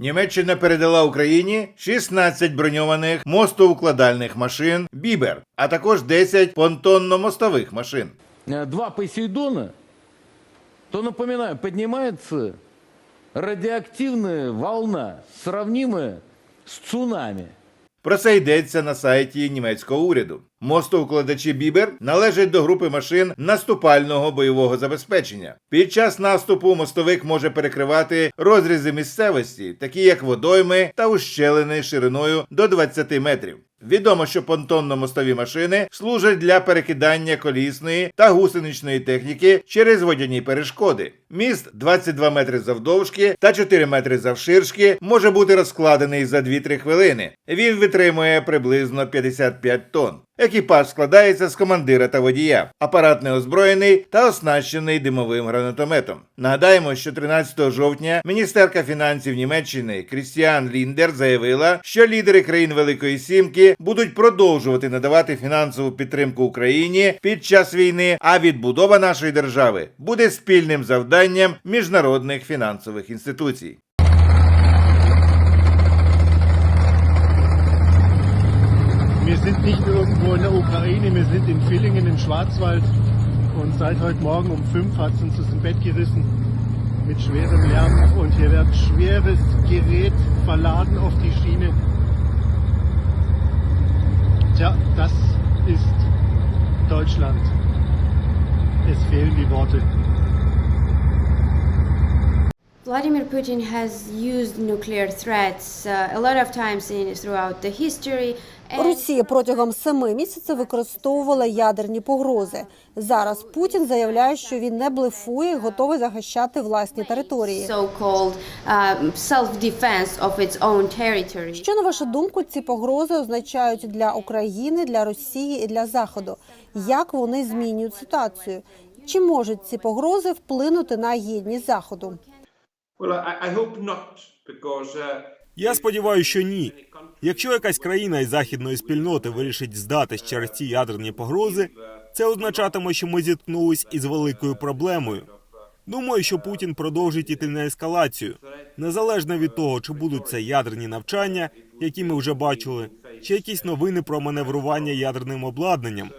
Німеччина передала Україні 16 броньованих мостоукладальних машин Бібер, а також 10 понтонно-мостових машин. э, два Посейдона, то, напоминаю, піднімається радіоактивна волна, сравнима з цунами. Про це йдеться на сайті німецького уряду. Мостоукладачі Бібер належать до групи машин наступального бойового забезпечення. Під час наступу мостовик може перекривати розрізи місцевості, такі як водойми та ущелини шириною до 20 метрів. Відомо, що понтонно-мостові машини служать для перекидання колісної та гусеничної техніки через водяні перешкоди. Міст 22 метри завдовжки та 4 метри завширшки може бути розкладений за 2-3 хвилини. Він витримує приблизно 55 тонн. Екіпаж складається з командира та водія. Апарат не озброєний та оснащений димовим гранатометом. Нагадаємо, що 13 жовтня міністерка фінансів Німеччини Крістіан Ліндер заявила, що лідери країн Великої Сімки будуть продовжувати надавати фінансову підтримку Україні під час війни. А відбудова нашої держави буде спільним завданням міжнародних фінансових інституцій. Nicht irgendwo in der Ukraine, wir sind in Villingen im Schwarzwald. Und seit heute Morgen um fünf hat es uns aus dem Bett gerissen mit schwerem Lärm. Und hier wird schweres Gerät verladen auf die Schiene. Tja, das ist Deutschland. Es fehlen die Worte. Vladimir Putin has used nuclear threats uh, a lot of times in, throughout the history. Росія протягом семи місяців використовувала ядерні погрози. Зараз Путін заявляє, що він не блефує, і готовий захищати власні території. territory. Що на вашу думку ці погрози означають для України, для Росії і для Заходу? Як вони змінюють ситуацію? Чи можуть ці погрози вплинути на єдність заходу? Я сподіваюся, що ні. Якщо якась країна із західної спільноти вирішить здатись через ці ядерні погрози, це означатиме, що ми зіткнулись із великою проблемою. Думаю, що Путін продовжить іти на ескалацію, незалежно від того, чи будуть це ядерні навчання, які ми вже бачили, чи якісь новини про маневрування ядерним обладнанням,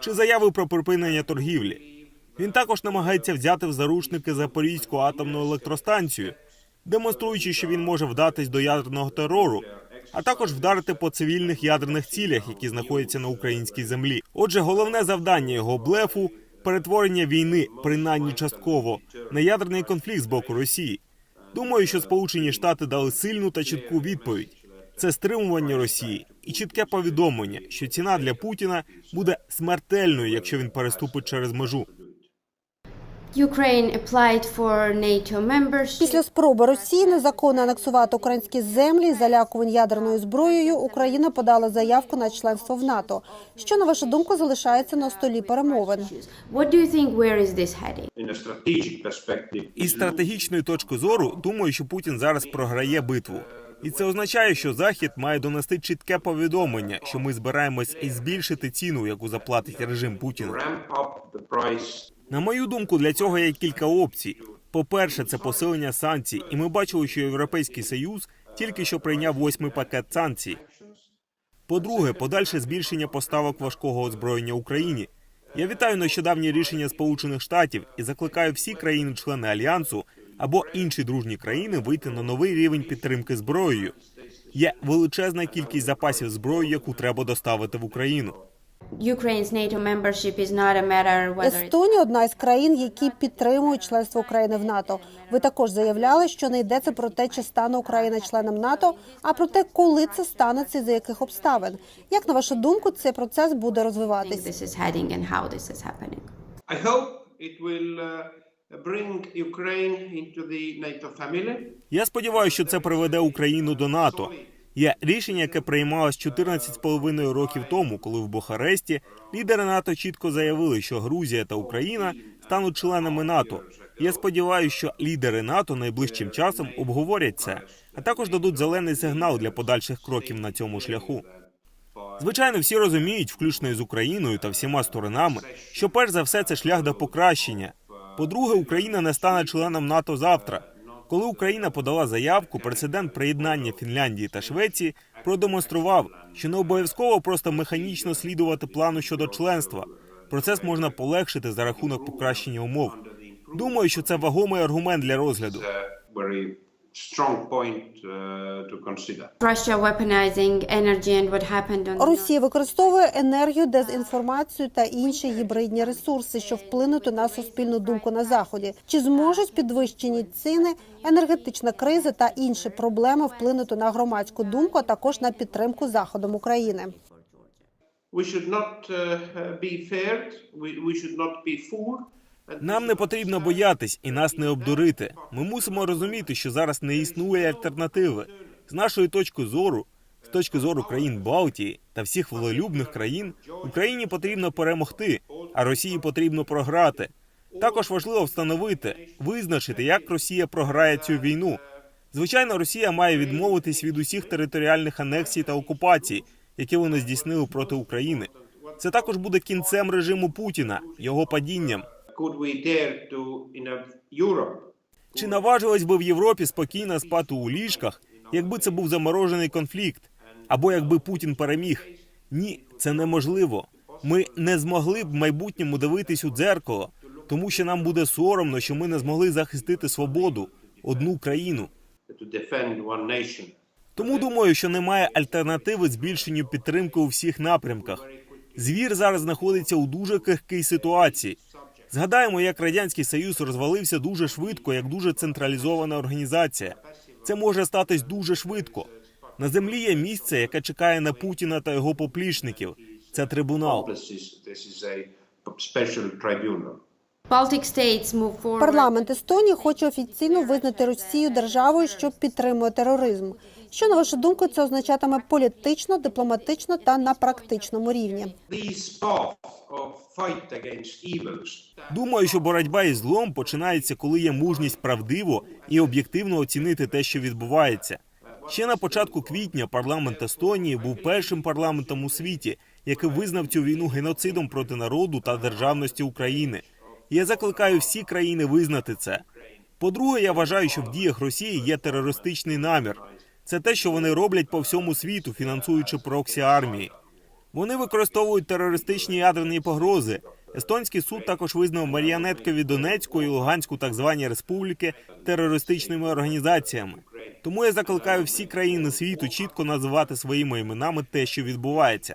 чи заяви про припинення торгівлі. Він також намагається взяти в заручники Запорізьку атомну електростанцію, демонструючи, що він може вдатись до ядерного терору, а також вдарити по цивільних ядерних цілях, які знаходяться на українській землі. Отже, головне завдання його блефу перетворення війни, принаймні частково, на ядерний конфлікт з боку Росії. Думаю, що Сполучені Штати дали сильну та чітку відповідь. Це стримування Росії і чітке повідомлення, що ціна для Путіна буде смертельною, якщо він переступить через межу. Ukraine applied for NATO membership. Після спроби Росії незаконно анексувати українські землі і залякувань ядерною зброєю, Україна подала заявку на членство в НАТО. Що на вашу думку залишається на столі перемовин? What do you think? Where is this heading? in a strategic perspective, Із стратегічної точки зору, думаю, що Путін зараз програє битву. І це означає, що Захід має донести чітке повідомлення, що ми збираємось і збільшити ціну, яку заплатить режим Путіна. На мою думку, для цього є кілька опцій. По-перше, це посилення санкцій, і ми бачили, що Європейський Союз тільки що прийняв восьмий пакет санкцій. По-друге, подальше збільшення поставок важкого озброєння Україні. Я вітаю нещодавнє рішення Сполучених Штатів і закликаю всі країни-члени альянсу або інші дружні країни вийти на новий рівень підтримки зброєю. Є величезна кількість запасів зброї, яку треба доставити в Україну. Ukraine's NATO membership is not a matter whether Естонія одна із країн, які підтримують членство України в НАТО. Ви також заявляли, що не йдеться про те, чи стане Україна членом НАТО, а про те, коли це станеться і за яких обставин. Як на вашу думку, цей процес буде think розвиватись? this is heading and how this is happening. I hope it will uh, bring Ukraine into the NATO family. Я сподіваюся, що це приведе Україну до НАТО. Є рішення, яке приймалось 14,5 років тому, коли в Бухаресті лідери НАТО чітко заявили, що Грузія та Україна стануть членами НАТО. Я сподіваюся, що лідери НАТО найближчим часом обговорять це, а також дадуть зелений сигнал для подальших кроків на цьому шляху. Звичайно, всі розуміють, включно із Україною та всіма сторонами, що перш за все це шлях до покращення. По-друге, Україна не стане членом НАТО завтра. Коли Україна подала заявку, прецедент приєднання Фінляндії та Швеції продемонстрував, що не обов'язково просто механічно слідувати плану щодо членства. Процес можна полегшити за рахунок покращення умов. Думаю, що це вагомий аргумент для розгляду. Strong point uh, to consider. Russia weaponizing energy and what happened on Росія використовує енергію, дезінформацію та інші гібридні ресурси, що вплинути на суспільну думку на заході. Чи зможуть підвищені ціни, енергетична криза та інші проблеми вплинути на громадську думку, а також на підтримку заходом України? We should not uh, be feared. We, we should not be fooled. Нам не потрібно боятись і нас не обдурити. Ми мусимо розуміти, що зараз не існує альтернативи. З нашої точки зору, з точки зору країн Балтії та всіх волелюбних країн, Україні потрібно перемогти, а Росії потрібно програти. Також важливо встановити, визначити, як Росія програє цю війну. Звичайно, Росія має відмовитись від усіх територіальних анексій та окупацій, які вони здійснили проти України. Це також буде кінцем режиму Путіна, його падінням. Could we dare to in Europe Чи наважились би в Європі спокійно спати у ліжках, якби це був заморожений конфлікт, або якби Путін переміг? Ні, це неможливо. Ми не змогли б в майбутньому дивитись у дзеркало, тому що нам буде соромно, що ми не змогли захистити свободу, одну країну. Тому думаю, що немає альтернативи збільшенню підтримки у всіх напрямках. Звір зараз знаходиться у дуже крихкій ситуації. Згадаємо, як радянський союз розвалився дуже швидко, як дуже централізована організація. Це може статись дуже швидко. На землі є місце, яке чекає на Путіна та його поплічників. Це трибунал. Парламент Естонії хоче офіційно визнати Росію державою, що підтримує тероризм. Що на вашу думку це означатиме політично, дипломатично та на практичному рівні? Думаю, що боротьба із злом починається, коли є мужність правдиво і об'єктивно оцінити те, що відбувається. Ще на початку квітня парламент Естонії був першим парламентом у світі, який визнав цю війну геноцидом проти народу та державності України. Я закликаю всі країни визнати це. По-друге, я вважаю, що в діях Росії є терористичний намір. Це те, що вони роблять по всьому світу, фінансуючи проксі армії. Вони використовують терористичні ядерні погрози. Естонський суд також визнав маріонеткові Донецьку і Луганську так звані республіки терористичними організаціями. Тому я закликаю всі країни світу чітко називати своїми іменами те, що відбувається.